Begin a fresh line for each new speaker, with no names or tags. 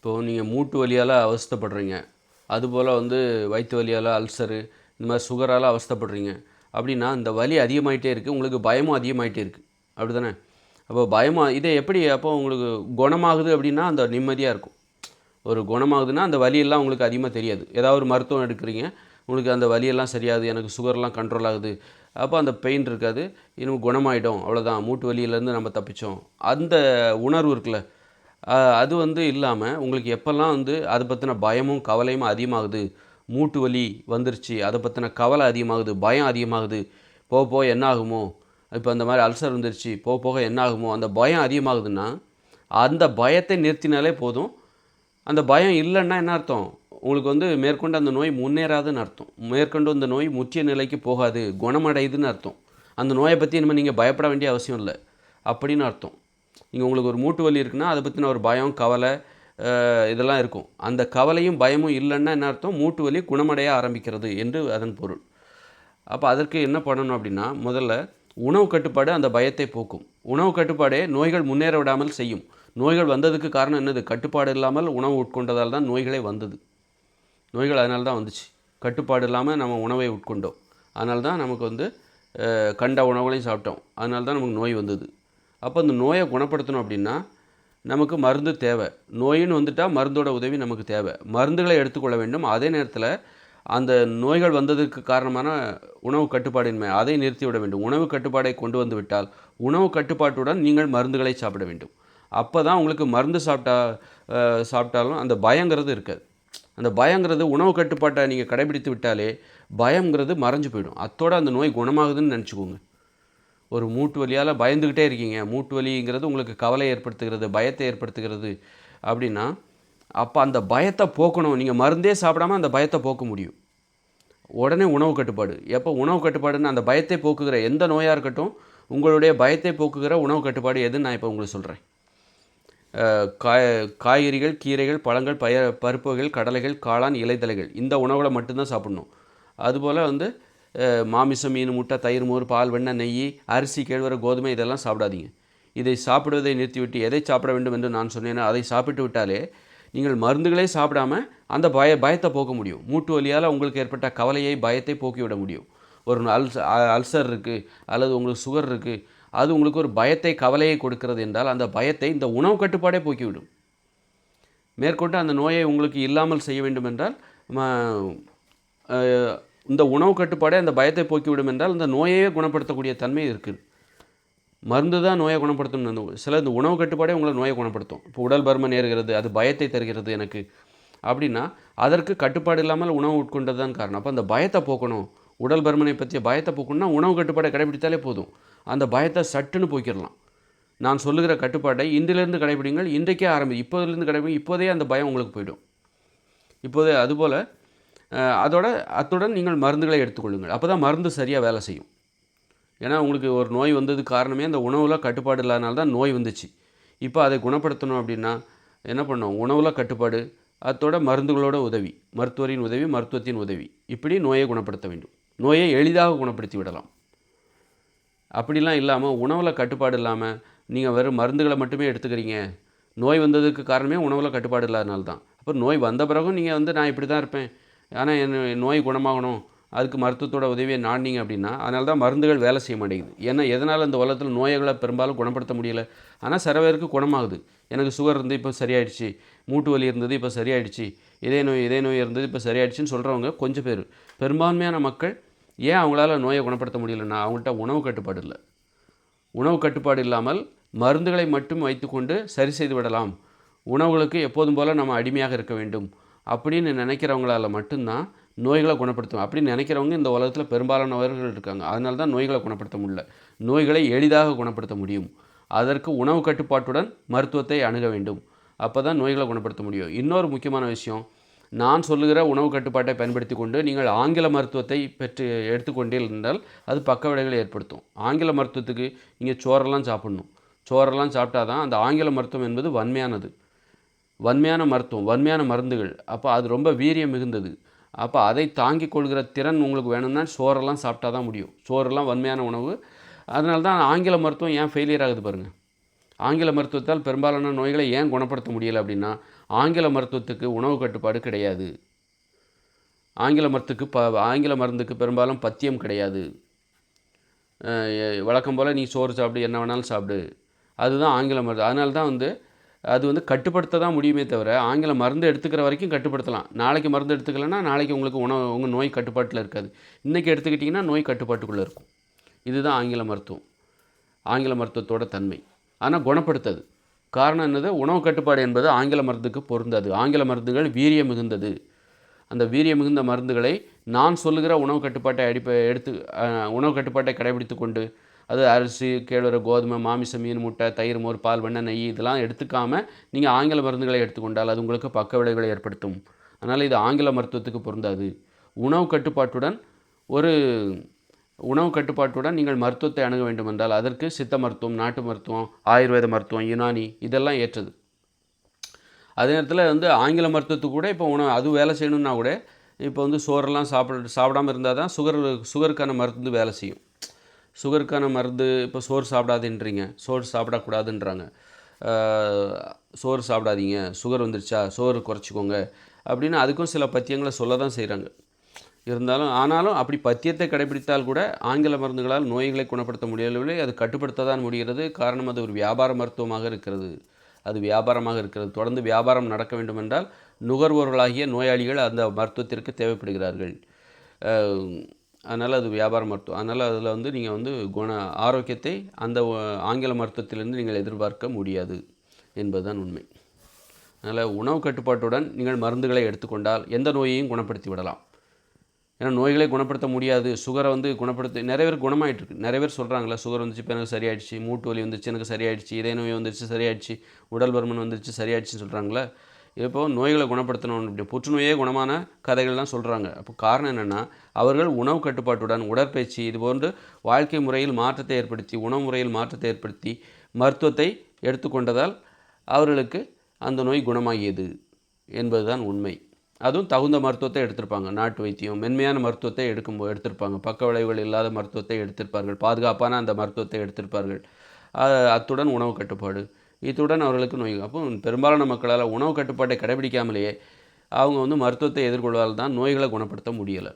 இப்போது நீங்கள் மூட்டு வலியால் அவஸ்தைப்படுறீங்க. அதுபோல் வந்து வயிற்று வலியால் அல்சரு இந்த மாதிரி சுகரால் அவஸ்தைப்படுறீங்க. அப்படின்னா இந்த வலி அதிகமாகிட்டே இருக்குது உங்களுக்கு பயமும் அதிகமாகிட்டே இருக்குது அப்படி தானே அப்போ பயமாக இதை எப்படி அப்போ உங்களுக்கு குணமாகுது அப்படின்னா அந்த நிம்மதியாக இருக்கும். ஒரு குணமாகுதுன்னா அந்த வலியெல்லாம் உங்களுக்கு அதிகமாக தெரியாது. ஏதாவது ஒரு மருத்துவம் எடுக்கிறீங்க உங்களுக்கு அந்த வலியெல்லாம் சரியாகுது எனக்கு சுகர்லாம் கண்ட்ரோல் ஆகுது. அப்போ அந்த பெயின் இருக்காது. இன்னும் குணமாயிடும். அவ்வளோதான் மூட்டு வலியிலேருந்து நம்ம தப்பிச்சோம். அந்த உணர்வு இருக்குல்ல அது வந்து இல்லாமல் உங்களுக்கு எப்போல்லாம் வந்து அதை பற்றின பயமும் கவலையும் அதிகமாகுது மூட்டு வலி வந்துருச்சு அதை பற்றின கவலை அதிகமாகுது பயம் அதிகமாகுது போக போக என்ன ஆகுமோ இப்போ அந்த மாதிரி அல்சர் வந்துருச்சு போக போக என்ன ஆகுமோ அந்த பயம் அதிகமாகுதுன்னா அந்த பயத்தை நிறுத்தினாலே போதும். அந்த பயம் இல்லைன்னா என்ன அர்த்தம்? உங்களுக்கு வந்து மேற்கொண்டு அந்த நோய் முன்னேறாதுன்னு அர்த்தம். மேற்கொண்டு அந்த நோய் முற்றிய நிலைக்கு போகாது குணமடையுதுன்னு அர்த்தம். அந்த நோயை பற்றி இனிமேல் நீங்கள் பயப்பட வேண்டிய அவசியம் இல்லை. அப்படின்னு அர்த்தம். நீங்கள் உங்களுக்கு ஒரு மூட்டு வலி இருக்குன்னா அதை பற்றின ஒரு பயம் கவலை இதெல்லாம் இருக்கும். அந்த கவலையும் பயமும் இல்லைன்னா என்ன அர்த்தம்? மூட்டு வலி குணமடைய ஆரம்பிக்கிறது என்று அதன் பொருள். அப்போ அதற்கு என்ன பண்ணணும் அப்படின்னா முதல்ல உணவு கட்டுப்பாடு அந்த பயத்தை போக்கும். உணவு கட்டுப்பாடே நோய்கள் முன்னேற விடாமல் செய்யும். நோய்கள் வந்ததுக்கு காரணம் என்னது? கட்டுப்பாடு இல்லாமல் உணவு உட்கொண்டதால் தான் நோய்களே வந்தது. நோய்கள் அதனால தான் வந்துச்சு. கட்டுப்பாடு இல்லாமல் நம்ம உணவை உட்கொண்டோம். அதனால தான் நமக்கு வந்து கண்ட உணவுகளையும் சாப்பிட்டோம். அதனால தான் நமக்கு நோய் வந்தது. அப்போ அந்த நோயை குணப்படுத்தணும் அப்படின்னா நமக்கு மருந்து தேவை. நோயின்னு வந்துட்டால் மருந்தோட உதவி நமக்கு தேவை. மருந்துகளை எடுத்துக்கொள்ள வேண்டும். அதே நேரத்தில் அந்த நோய்கள் வந்ததுக்கு காரணமான உணவு கட்டுப்பாடின்மை அதை நிறுத்திவிட வேண்டும். உணவு கட்டுப்பாடை கொண்டு வந்து விட்டால் உணவு கட்டுப்பாட்டுடன் நீங்கள் மருந்துகளை சாப்பிட வேண்டும். அப்போ தான் உங்களுக்கு மருந்து சாப்பிட்டா சாப்பிட்டாலும் அந்த பயங்கிறது இருக்காது. அந்த பயங்கிறது உணவு கட்டுப்பாட்டை நீங்கள் கடைபிடித்து விட்டாலே பயங்கிறது மறைஞ்சு போயிடும். அத்தோட அந்த நோய் குணமாகுதுன்னு நினச்சிக்கோங்க. ஒரு மூட்டு வலியால் பயந்துக்கிட்டே இருக்கீங்க. மூட்டு வலிங்கிறது உங்களுக்கு கவலை ஏற்படுத்துகிறது பயத்தை ஏற்படுத்துகிறது அப்படின்னா அப்போ அந்த பயத்தை போக்கணும். நீங்கள் மருந்தே சாப்பிடாம அந்த பயத்தை போக்க முடியும். உடனே உணவு கட்டுப்பாடு. எப்போ உணவு கட்டுப்பாடுன்னு அந்த பயத்தை போக்குகிற எந்த நோயாக இருக்கட்டும் உங்களுடைய பயத்தை போக்குகிற உணவு கட்டுப்பாடு எதுன்னு நான் இப்போ உங்களுக்கு சொல்கிறேன் காய் காய்கறிகள் கீரைகள் பழங்கள் பய பருப்புகள் கடலைகள் காளான் இலைதழைகள் இந்த உணவுகளை மட்டும்தான் சாப்பிடணும். அதுபோல் வந்து மாமிசம் மீன் முட்டை தயிர் மோர் பால் வெண்ணெய் நெய் அரிசி கேழ்வரை கோதுமை இதெல்லாம் சாப்பிடாதீங்க. இதை சாப்பிடுவதை நிறுத்திவிட்டு எதை சாப்பிட வேண்டும் என்று நான் சொன்னேனோ அதை சாப்பிட்டு விட்டாலே நீங்கள் மருந்துகளே சாப்பிடாம அந்த பய பயத்தை போக்க முடியும். மூட்டு வலியால் உங்களுக்கு ஏற்பட்ட கவலையை பயத்தை போக்கிவிட முடியும். ஒரு அல்ச அ- அல்சர் இருக்குது அல்லது உங்களுக்கு சுகர் இருக்குது அது உங்களுக்கு ஒரு பயத்தை கவலையை கொடுக்கிறது என்றால் அந்த பயத்தை இந்த உணவு கட்டுப்பாடே போக்கிவிடும். மேற்கொண்டு அந்த நோயை உங்களுக்கு இல்லாமல் செய்ய வேண்டும் என்றால் இந்த உணவு கட்டுப்பாடே அந்த பயத்தை போக்கிவிடும் என்றால் அந்த நோயையே குணப்படுத்தக்கூடிய தன்மை இருக்குது. மருந்து தான் நோயை குணப்படுத்தணும்னு அந்த சில இந்த உணவு கட்டுப்பாடே உங்களை நோயை குணப்படுத்தும். இப்போ உடல் பருமன் ஏறுகிறது அது பயத்தை தருகிறது எனக்கு. அப்படின்னா அதற்கு கட்டுப்பாடு இல்லாமல் உணவு உட்கொண்டது தான் காரணம். அப்போ அந்த பயத்தை போக்கணும். உடல் பருமனை பற்றிய பயத்தை போக்கணும்னா உணவு கட்டுப்பாடை கடைபிடித்தாலே போதும். அந்த பயத்தை சட்டுன்னு போக்கிடலாம். நான் சொல்லுகிற கட்டுப்பாட்டை இன்றிலிருந்து கடைபிடிங்கள் இன்றைக்கே ஆரம்பி இப்போதிலிருந்து கடைபிடி இப்போதே அந்த பயம் உங்களுக்கு போயிடும். இப்போதே அதுபோல் அதோட அத்துடன் நீங்கள் மருந்துகளை எடுத்துக்கொள்ளுங்கள். அப்போ தான் மருந்து சரியாக வேலை செய்யும். ஏன்னா உங்களுக்கு ஒரு நோய் வந்தது காரணமே அந்த உணவில் கட்டுப்பாடு இல்லாதனால தான் நோய் வந்துச்சு. இப்போ அதை குணப்படுத்தணும் அப்படின்னா என்ன பண்ணோம் உணவில் கட்டுப்பாடு அத்தோட மருந்துகளோட உதவி மருத்துவரின் உதவி மருத்துவத்தின் உதவி. இப்படி நோயை குணப்படுத்த வேண்டும். நோயை எளிதாக குணப்படுத்தி விடலாம். அப்படிலாம் இல்லாமல் உணவில் கட்டுப்பாடு இல்லாமல் நீங்கள் வெறும் மருந்துகளை மட்டுமே எடுத்துக்கிறீங்க. நோய் வந்ததுக்கு காரணமே உணவில் கட்டுப்பாடு இல்லாதனால தான். அப்போ நோய் வந்த பிறகும் நீங்கள் வந்து நான் இப்படி தான் இருப்பேன். ஆனால் என் நோய் குணமாகணும்? அதுக்கு மருத்துவத்தோட உதவியை நாடினீங்க அப்படின்னா அதனால தான் மருந்துகள் வேலை செய்ய மாட்டேங்குது. ஏன்னா எதனால் இந்த உலகத்தில் நோய்களை பெரும்பாலும் குணப்படுத்த முடியல? ஆனால் சில பேருக்கு குணமாகுது. எனக்கு சுகர் இருந்து இப்போ சரியாயிடுச்சு. மூட்டு வலி இருந்தது இப்போ சரியாயிடுச்சு. இதய நோய் இதய நோய் இருந்தது இப்போ சரியாயிடுச்சுன்னு சொல்கிறவங்க கொஞ்சம் பேர். பெரும்பான்மையான மக்கள் ஏன் அவங்களால நோயை குணப்படுத்த முடியலன்னா அவங்கள்ட்ட உணவு கட்டுப்பாடு இல்லை. உணவு கட்டுப்பாடு இல்லாமல் மருந்துகளை மட்டும் வைத்துக்கொண்டு சரி செய்து விடலாம். உணவுகளுக்கு எப்போதும் போல் நம்ம அடிமையாக இருக்க வேண்டும். அப்படின்னு நினைக்கிறவங்களால மட்டும்தான் நோய்களை குணப்படுத்தும் அப்படின்னு நினைக்கிறவங்க இந்த உலகத்தில் பெரும்பாலானவர்கள் இருக்காங்க. அதனால தான் நோய்களை குணப்படுத்த முடியல. நோய்களை எளிதாக குணப்படுத்த முடியும். அதற்கு உணவு கட்டுப்பாட்டுடன் மருத்துவத்தை அணுக வேண்டும். அப்போ தான் நோய்களை குணப்படுத்த முடியும். இன்னொரு முக்கியமான விஷயம் நான் சொல்லுகிற உணவு கட்டுப்பாட்டை பயன்படுத்தி கொண்டு நீங்கள் ஆங்கில மருத்துவத்தை பெற்று எடுத்துக்கொண்டே இருந்தால் அது பக்க விளைவுகளை ஏற்படுத்தும். ஆங்கில மருத்துவத்துக்கு நீங்கள் சோறெல்லாம் சாப்பிடணும். சோறெல்லாம் சாப்பிட்டா தான் அந்த ஆங்கில மருத்துவம் என்பது வன்மையானது. வன்மையான மருத்துவம் வன்மையான மருந்துகள். அப்போ அது ரொம்ப வீரியம் மிகுந்தது. அப்போ அதை தாங்கிக் கொள்கிற திறன் உங்களுக்கு வேணும்னா சோறெல்லாம் சாப்பிட்டா தான் முடியும். சோறெல்லாம் வன்மையான உணவு. அதனால தான் ஆங்கில மருத்துவம் ஏன் ஃபெயிலியர் ஆகுது பாருங்கள் ஆங்கில மருத்துவத்தால் பெரும்பாலான நோய்களை ஏன் குணப்படுத்த முடியலை அப்படின்னா ஆங்கில மருத்துவத்துக்கு உணவு கட்டுப்பாடு கிடையாது. ஆங்கில மருத்துக்கு ப ஆங்கில மருந்துக்கு பெரும்பாலும் பத்தியம் கிடையாது. வழக்கம் போல் நீ சோறு சாப்பிடு என்ன வேணாலும் சாப்பிடு. அதுதான் ஆங்கில மருந்து அதனால தான் வந்து அது வந்து கட்டுப்படுத்த தான் முடியுமே தவிர ஆங்கில மருந்து எடுத்துக்கிற வரைக்கும் கட்டுப்படுத்தலாம். நாளைக்கு மருந்து எடுத்துக்கலைன்னா நாளைக்கு உங்களுக்கு உணவு உங்கள் நோய் கட்டுப்பாட்டில் இருக்காது. இன்றைக்கி எடுத்துக்கிட்டிங்கன்னா நோய் கட்டுப்பாட்டுக்குள்ளே இருக்கும். இதுதான் ஆங்கில மருத்துவம். ஆங்கில மருத்துவத்தோட தன்மை. ஆனால் குணப்படுத்தது. காரணம் என்னது? உணவு கட்டுப்பாடு என்பது ஆங்கில மருந்துக்கு பொருந்தாது. ஆங்கில மருந்துகள் வீரிய மிகுந்தது. அந்த வீரிய மிகுந்த மருந்துகளை நான் சொல்லுகிற உணவு கட்டுப்பாட்டை அடிப்ப எடுத்து உணவு கட்டுப்பாட்டை கடைபிடித்து கொண்டு அது அரிசி கேழ்வரை கோதுமை மாமிசம் மீன் முட்டை தயிர் மோர் பால் வெண்ணெய் நெய் இதெல்லாம் எடுத்துக்காமல் நீங்கள் ஆங்கில மருந்துகளை எடுத்துக்கொண்டால் அது உங்களுக்கு பக்க விளைவுகளை ஏற்படுத்தும். அதனால் இது ஆங்கில மருத்துவத்துக்கு பொருந்தாது. உணவு கட்டுப்பாட்டுடன் ஒரு உணவு கட்டுப்பாட்டுடன் நீங்கள் மருத்துவத்தை அணுக வேண்டும் என்றால் அதற்கு சித்த மருத்துவம் நாட்டு மருத்துவம் ஆயுர்வேத மருத்துவம் யுனானி இதெல்லாம் ஏற்றது. அதே நேரத்தில் வந்து ஆங்கில மருத்துவத்துக்கு கூட இப்போ உணவு அது வேலை செய்யணும்னா கூட இப்போ வந்து சோறெல்லாம் சாப்பிட சாப்பிடாம இருந்தால் தான் சுகர் சுகருக்கான மருந்து வேலை செய்யும். சுகருக்கான மருந்து இப்போ சோறு சாப்பிடாதுன்றீங்க. சோறு சாப்பிடக்கூடாதுன்றாங்க. சோறு சாப்பிடாதீங்க. சுகர் வந்துருச்சா? சோறு குறைச்சிக்கோங்க. அப்படின்னு அதுக்கும் சில பத்தியங்களை சொல்ல தான் செய்கிறாங்க இருந்தாலும் ஆனாலும் அப்படி பத்தியத்தை கடைபிடித்தால் கூட ஆங்கில மருந்துகளால் நோய்களை குணப்படுத்த முடியவில்லை. அது கட்டுப்படுத்த தான் முடிகிறது. காரணம் அது ஒரு வியாபார மருத்துவமாக இருக்கிறது. அது வியாபாரமாக இருக்கிறது. தொடர்ந்து வியாபாரம் நடக்க வேண்டுமென்றால் நுகர்வோர்களாகிய நோயாளிகள் அந்த மருத்துவத்திற்கு தேவைப்படுகிறார்கள். அதனால் அது வியாபார மருத்துவம் அதனால் அதில் வந்து நீங்கள் வந்து குண ஆரோக்கியத்தை அந்த ஆங்கில மருத்துவத்திலிருந்து நீங்கள் எதிர்பார்க்க முடியாது என்பதுதான் உண்மை. அதனால் உணவு கட்டுப்பாட்டுடன் நீங்கள் மருந்துகளை எடுத்துக்கொண்டால் எந்த நோயையும் குணப்படுத்தி விடலாம். ஏன்னா நோய்களை குணப்படுத்த முடியாது. சுகரை வந்து குணப்படுத்த நிறைய பேர் குணமாயிட்டு இருக்கு. நிறைய பேர் சொல்கிறாங்களே சுகர் வந்துச்சு இப்போ எனக்கு சரியாயிடுச்சு மூட்டு வலி வந்துச்சு எனக்கு சரியாயிடுச்சு இதய நோய் வந்துருச்சு சரியாயிடுச்சு உடல் பருமன் வந்துருச்சு சரியாயிடுச்சுன்னு சொல்கிறாங்களே இப்போ நோய்களை குணப்படுத்தணும் அப்படி புற்றுநோயே குணமான கதைகள்லாம் சொல்கிறாங்க அப்போ காரணம் என்னென்னா அவர்கள் உணவு கட்டுப்பாட்டுடன் உடற்பயிற்சி இது போன்று வாழ்க்கை முறையில் மாற்றத்தை ஏற்படுத்தி உணவு முறையில் மாற்றத்தை ஏற்படுத்தி மருத்துவத்தை எடுத்துக்கொண்டதால் அவர்களுக்கு அந்த நோய் குணமாகியது என்பதுதான் உண்மை. அதுவும் தகுந்த மருத்துவத்தை எடுத்திருப்பாங்க. நாட்டு வைத்தியம் மென்மையான மருத்துவத்தை எடுக்கும் எடுத்திருப்பாங்க. பக்க விளைவுகள் இல்லாத மருத்துவத்தை எடுத்திருப்பார்கள். பாதுகாப்பான அந்த மருத்துவத்தை எடுத்திருப்பார்கள். அத்துடன் உணவு கட்டுப்பாடு. இத்துடன் அவர்களுக்கு நோய் அப்போ பெரும்பாலான மக்களால் உணவு கட்டுப்பாட்டை கடைபிடிக்காமலேயே அவங்க வந்து மருத்துவத்தை எதிர்கொள்வதால் தான் நோய்களை குணப்படுத்த முடியலை.